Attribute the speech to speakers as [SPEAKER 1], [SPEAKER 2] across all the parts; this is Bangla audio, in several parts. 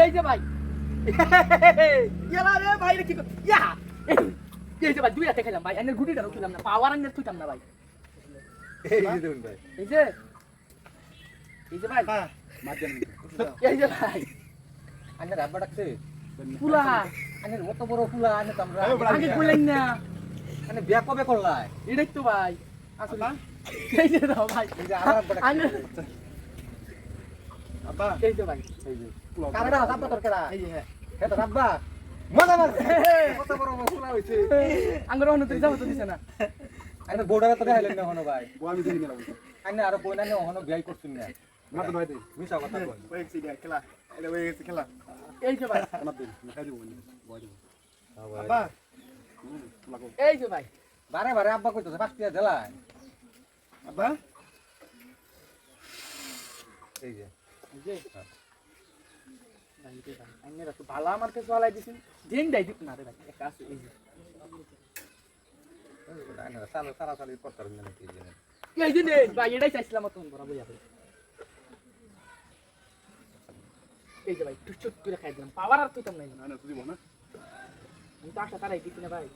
[SPEAKER 1] এই যে ভাই ইয়া যে দুই হাতে খেলাম ভাই এনের গুটিটা রুখিলাম না পাওয়ার আনের থুইতাম না ভাই এই যে এই যে ভাই এই যে ভাই ফুলা আগে কইলেন না এটাই তো ভাই আসলে এই যে দাও ভাই এই যে ভাই এই যে হ্যাঁ আঙ্গুর হনো তুই যাব তো দিছে না
[SPEAKER 2] বোর্ডারে তো দেখাইলেন না হনো ভাই
[SPEAKER 3] আমি দেখি না
[SPEAKER 2] আইনে আরও বই না হনো বিয়াই করছুন না
[SPEAKER 3] মাত্র নয় দিন
[SPEAKER 2] মিছা কথা কই
[SPEAKER 3] ওই খেলা এটা ওই খেলা
[SPEAKER 1] এই যে ভাই
[SPEAKER 2] আব্বা
[SPEAKER 1] এই যে ভাই
[SPEAKER 2] বারে বারে আব্বা কইতেছে, পাঁচ টিয়া জেলায়
[SPEAKER 3] আব্বা?
[SPEAKER 2] এই যে।
[SPEAKER 1] এই যে। ভাই ভালো আমার কাছে দিছেন দিন দেয় দিত না রে ভাই একটা আছে এই যে।
[SPEAKER 2] আইনে সালো সারা সালি করতে পারবেন না কি জানেন
[SPEAKER 1] এই যে নে ভাই এটাই চাইছিলাম তখন বড় বইয়া ভাই এই যে ভাই টুক করে খাই দিলাম। পাওয়ার আর তুইতাম নাই।
[SPEAKER 3] না না তুই বল না।
[SPEAKER 1] আমি তো আশা তারাই দিচ্ছি না ভাই।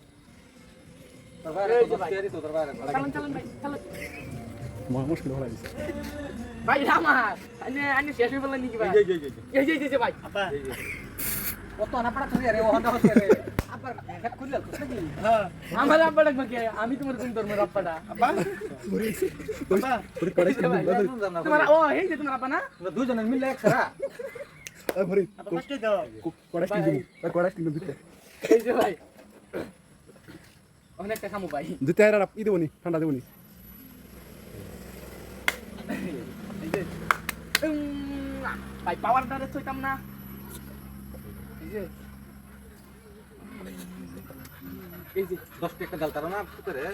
[SPEAKER 3] মুশকিল হলো দিছে
[SPEAKER 1] ভাই রামার আনে আনে শেষ হয়ে বললেন নাকি ভাই
[SPEAKER 2] এই যে এই যে
[SPEAKER 1] এই যে এই ভাই
[SPEAKER 2] কত অনাপড়া তুমি আরে ওহন হচ্ছে রে আবার তো নাকি
[SPEAKER 3] হ্যাঁ
[SPEAKER 1] আমার আমি তোমার কোন ধর্মের আব্বাটা
[SPEAKER 3] আব্বা আব্বা
[SPEAKER 1] এই যে তোমার ও এই যে তোমার আব্বা না
[SPEAKER 2] দুজনে মিলে একসারা
[SPEAKER 3] এই ভরি
[SPEAKER 4] আব্বা কষ্ট দাও
[SPEAKER 3] কড়াই স্টিল দিব এই কড়াই স্টিল দিতে
[SPEAKER 1] এই যে ভাই অনেকটা খামু ভাই।
[SPEAKER 3] দিতে আর ই দেবনি ঠান্ডা দেবনি
[SPEAKER 1] ভাই পাওয়ার ডারে থইতাম না। এই যে এই যে
[SPEAKER 2] দশ টাকা ডাল তারা না পুতরে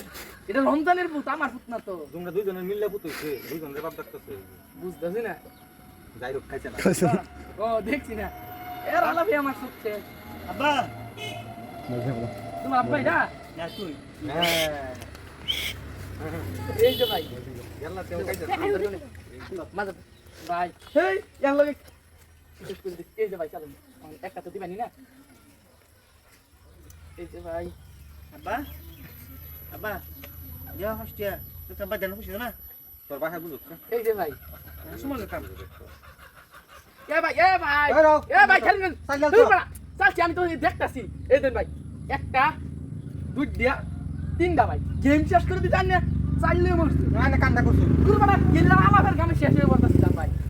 [SPEAKER 1] এটা রমজানের ভূত আমার ভূত না তো।
[SPEAKER 2] তোমরা দুজনে মিলে পুতইছে দুজনে বাপ ডাকতেছে।
[SPEAKER 1] বুঝতেছি না।
[SPEAKER 2] যাই হোক খাইছে না।
[SPEAKER 1] ও দেখছি না। এর আলাপে আমার সত্যি।
[SPEAKER 4] আব্বা।
[SPEAKER 1] তোমার আব্বাই না
[SPEAKER 4] না তুই।
[SPEAKER 2] হ্যাঁ।
[SPEAKER 1] এই যে ভাই।
[SPEAKER 2] ইয়াল্লা তেও খাইছে
[SPEAKER 1] মাঝে ভাই। হেই ইয়ার লগে। শেষ করে দিচ্ছি। এই যে ভাই চালুন। একটা তো দিবানি না? এই যে ভাই।
[SPEAKER 4] আব্বা? আব্বা? যা হস্টিয়া তো আব্বা জানো খুশি না?
[SPEAKER 2] তোর বাসা বুঝুক
[SPEAKER 1] এই যে ভাই।
[SPEAKER 4] সময় কাম।
[SPEAKER 1] এ ভাই এ ভাই। এ ভাই
[SPEAKER 2] সাইকেল
[SPEAKER 1] আমি তো দেখতাছি। এই দেন ভাই। একটা দুধ দিয়া তিনটা ভাই গেম শেষ করে দিতে না চাইলে মরছি।
[SPEAKER 2] না কান্না করছি।
[SPEAKER 1] দূর বাবা গেলাম আমার গামে শেষ হয়ে